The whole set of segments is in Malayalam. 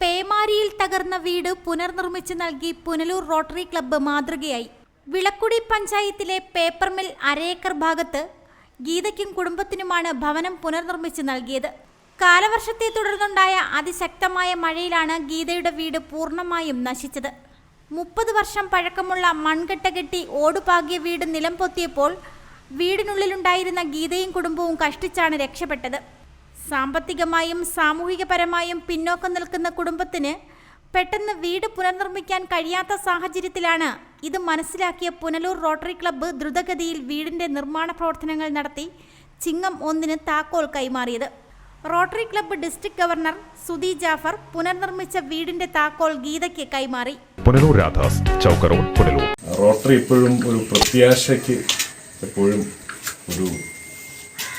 പേമാരിയിൽ തകർന്ന വീട് പുനർനിർമ്മിച്ചു നൽകി പുനലൂർ റോട്ടറി ക്ലബ്ബ് മാതൃകയായി. വിളക്കുടി പഞ്ചായത്തിലെ പേപ്പർ മിൽ അരയേക്കർ ഭാഗത്ത് ഗീതയ്ക്കും കുടുംബത്തിനുമാണ് ഭവനം പുനർനിർമ്മിച്ചു നൽകിയത്. കാലവർഷത്തെ തുടർന്നുണ്ടായ അതിശക്തമായ മഴയിലാണ് ഗീതയുടെ വീട് പൂർണമായും നശിച്ചത്. മുപ്പത് വർഷം പഴക്കമുള്ള മൺകെട്ട കെട്ടി ഓടുപാകിയ വീട് നിലം പൊത്തിയപ്പോൾ വീടിനുള്ളിലുണ്ടായിരുന്ന ഗീതയും കുടുംബവും കഷ്ടിച്ചാണ് രക്ഷപ്പെട്ടത്. സാമ്പത്തികമായും സാമൂഹികപരമായും പിന്നോക്കം നിൽക്കുന്ന കുടുംബത്തിന് പെട്ടെന്ന് വീട് പുനർനിർമ്മിക്കാൻ കഴിയാത്ത സാഹചര്യത്തിലാണ് ഇത് മനസ്സിലാക്കിയ പുനലൂർ റോട്ടറി ക്ലബ്ബ് ദ്രുതഗതിയിൽ വീടിന്റെ നിർമ്മാണ പ്രവർത്തനങ്ങൾ നടത്തി ചിങ്ങം ഒന്നിന് താക്കോൽ കൈമാറിയത്. Rotary club district governor Sudhi Jafar പുനർനിർമ്മിച്ച വീടിന്റെ താക്കോൽ ഗീതയ്ക്ക് കൈമാറി. പുനലൂർ രാധാസ് ചൗക്ക റോഡ് പുനലൂർ. റോട്ടറി എപ്പോഴും ഒരു പ്രത്യാശയ്ക്ക് എപ്പോഴും ഒരു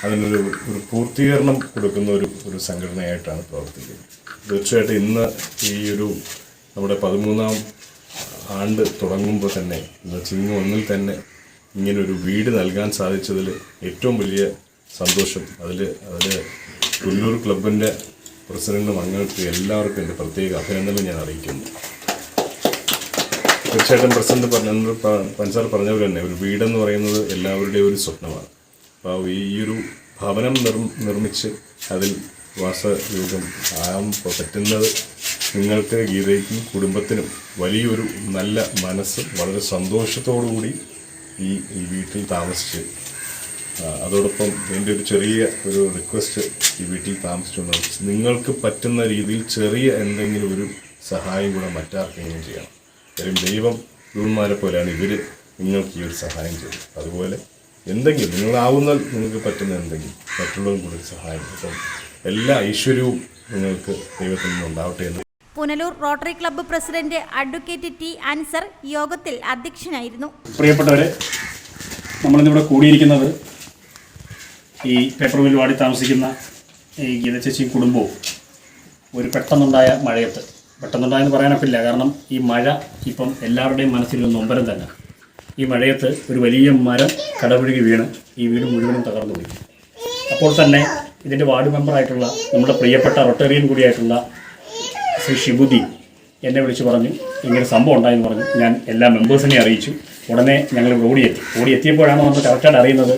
അതിനൊരു ഒരു പൂർത്തീകരണം കൊടുക്കുന്ന ഒരു ഒരു സംഘടനയായിട്ടാണ് പ്രവർത്തിക്കുന്നത്. തീർച്ചയായിട്ടും ഇന്ന് ഈ ഒരു നമ്മുടെ പതിമൂന്നാം ആണ്ട് തുടങ്ങുമ്പോൾ തന്നെ ചിങ്ങ ഒന്നിൽ തന്നെ ഇങ്ങനൊരു വീട് നൽകാൻ സാധിച്ചതിൽ ഏറ്റവും വലിയ സന്തോഷം. അതിൽ അതിൽ പുല്ലൂർ ക്ലബിന്റെ പ്രസിഡന്റും അംഗങ്ങൾക്ക് എല്ലാവർക്കും എന്റെ പ്രത്യേക അഭിനന്ദനം ഞാൻ അറിയിക്കുന്നു. തീർച്ചയായിട്ടും പ്രസിഡന്റ് പറഞ്ഞ പഞ്ചാർ പറഞ്ഞ പോലെ തന്നെ ഒരു വീടെന്ന് പറയുന്നത് എല്ലാവരുടെയും ഒരു സ്വപ്നമാണ്. അപ്പോൾ ഈ ഒരു ഭവനം നിർ നിർമ്മിച്ച് അതിൽ വാസയോഗം ആകാൻ പറ്റുന്നത് നിങ്ങൾക്ക് ഗീതയ്ക്കും കുടുംബത്തിനും വലിയൊരു നല്ല മനസ്സ് വളരെ കൂടി ഈ ഈ വീട്ടിൽ താമസിച്ച് അതോടൊപ്പം എന്റെ ഒരു ചെറിയ ഒരു റിക്വസ്റ്റ് ഈ വീട്ടിൽ താമസിച്ചുകൊണ്ട് നിങ്ങൾക്ക് പറ്റുന്ന രീതിയിൽ ചെറിയ എന്തെങ്കിലും ഒരു സഹായം കൂടെ മറ്റാർക്കെങ്കിലും ചെയ്യണം. കാര്യം ദൈവം ഗുരുമാരെ പോലെയാണ് ഇവർ നിങ്ങൾക്ക് ഈ ഒരു സഹായം ചെയ്തത്. അതുപോലെ എന്തെങ്കിലും നിങ്ങളാവുന്ന നിങ്ങൾക്ക് പറ്റുന്ന എന്തെങ്കിലും മറ്റുള്ളവരും കൂടി സഹായം അപ്പം എല്ലാ ഐശ്വര്യവും നിങ്ങൾക്ക് ദൈവത്തിൽ നിന്നുണ്ടാവട്ടെ എന്ന് Punalur rotary club president advocate T Ansar യോഗത്തിൽ അധ്യക്ഷനായിരുന്നു. പ്രിയപ്പെട്ടവരെ നമ്മളിന്നിവിടെ കൂടിയിരിക്കുന്നത് ഈ പേപ്പർ മിൽ വാടി താമസിക്കുന്ന ഈ ഗീത ചേച്ചിയും കുടുംബവും ഒരു പെട്ടെന്നുണ്ടായ മഴയത്ത്. പെട്ടെന്നുണ്ടായെന്ന് പറയാനൊക്കില്ല കാരണം ഈ മഴ ഇപ്പം എല്ലാവരുടെയും മനസ്സിലൊരു നൊമ്പരം തന്നെ. ഈ മഴയത്ത് ഒരു വലിയ മരം കടപുഴകി വീണ് ഈ വീട് മുഴുവനും തകർന്നു പോയി. അപ്പോൾ തന്നെ ഇതിന്റെ വാർഡ് മെമ്പറായിട്ടുള്ള നമ്മുടെ പ്രിയപ്പെട്ട റൊട്ടേറിയൻ കൂടിയായിട്ടുള്ള ശ്രീ ഷിബുദി എന്നെ വിളിച്ച് പറഞ്ഞു ഇങ്ങനെ സംഭവം ഉണ്ടായെന്ന് പറഞ്ഞു. ഞാൻ എല്ലാ മെമ്പേഴ്സിനെ അറിയിച്ചു. ഉടനെ ഞങ്ങൾ ഓടിയെത്തി. ഓടിയെത്തിയപ്പോഴാണ് നമ്മൾ കറക്റ്റായിട്ട് അറിയുന്നത്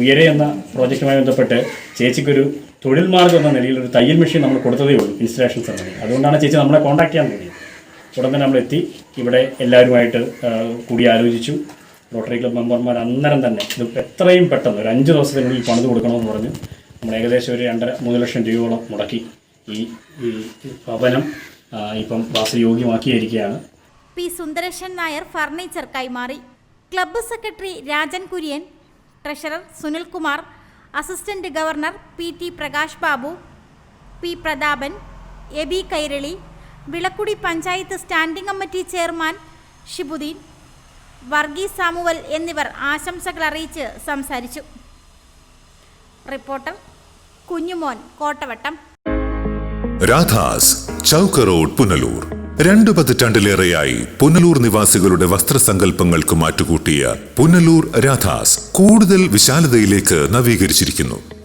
ഉയരെ എന്ന പ്രോജക്റ്റുമായി ബന്ധപ്പെട്ട് ചേച്ചിക്കൊരു തൊഴിൽ മാർഗം എന്ന നിലയിൽ ഒരു തയ്യൽ മെഷീൻ നമ്മൾ കൊടുത്തതേ ഉള്ളൂ ഇൻസ്റ്റലേഷൻ സെറമണി. അതുകൊണ്ടാണ് ചേച്ചി നമ്മളെ കോൺടാക്ട് ചെയ്യാൻ തുടങ്ങിയത്. ഉടൻ തന്നെ നമ്മളെത്തി. ഇവിടെ എല്ലാവരുമായിട്ട് കൂടി ആലോചിച്ചു റോട്ടറി ക്ലബ്ബ് മെമ്പർമാർ അന്നേരം തന്നെ ഇത് എത്രയും പെട്ടെന്ന് ഒരു അഞ്ച് ദിവസത്തിനുള്ളിൽ പണിത് കൊടുക്കണമെന്ന് പറഞ്ഞ് നമ്മൾ ഏകദേശം ഒരു രണ്ടര മൂന്ന് ലക്ഷം രൂപയോളം മുടക്കി ഈ ഈ ഭവനം ഇപ്പം വാസയോഗ്യമാക്കിയിരിക്കുകയാണ് പി സുന്ദരേശൻ നായർ ഫർണിച്ചർ കൈമാറി. Club secretary Rajan Kurian treasurer Sunilkumar assistant governor P T Prakash Babu P Prathapan A B Kairali Vilakkudy panchayat standing committee chairman Shibudeen Varghese Samuel എന്നിവർ ആശംസകൾ അറിയിച്ച് സംസാരിച്ചു. റിപ്പോർട്ടർ കുഞ്ഞുമോൻ കോട്ടവട്ടം. രാധാസ് ചൗക്ക റോഡ് പുനലൂർ. രണ്ടു പതിറ്റാണ്ടിലേറെയായി പുനലൂർ നിവാസികളുടെ വസ്ത്രസങ്കല്പങ്ങൾക്ക് മാറ്റുകൂട്ടിയ പുനലൂർ രാധാസ് കൂടുതൽ വിശാലതയിലേക്ക് നവീകരിച്ചിരിക്കുന്നു.